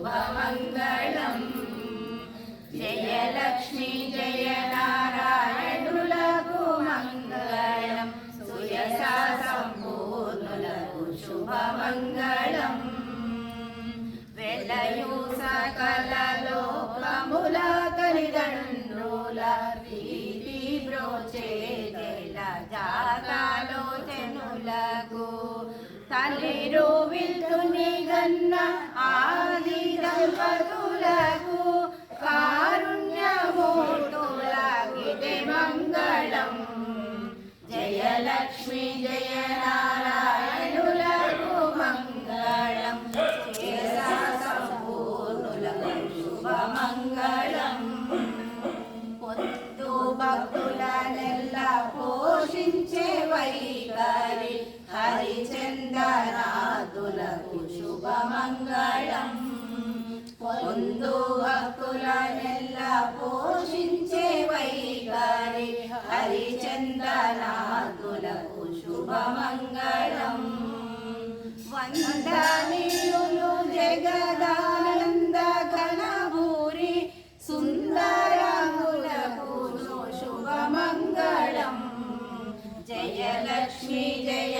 శుభమంగళం జయలక్ష్మి జయ నారాయణులకు మంగళం సుయసా సంపూర్ణులకు శుభమంగళం వెలయు సకల లోకముల తల్లిదండ్రుల ప్రీతి బ్రోచే తెల జాతాలో తల్లిరు విల్తుని ఆది దంపతులకు కారుణ్యమూర్తులగితే మంగళం జయలక్ష్మి జయ నారాయణులకు మంగళం సంపూర్ణులకు శుభమంగళం హక్కులకు శుభమంగళం పొందు హక్కులనెల్ల పోషించే వైఖరి హక్కులకు శుభమంగళం వందనీయులు జగదానంద ఘనభూరి సుందరములకు శుభమంగళం జయలక్ష్మి జయ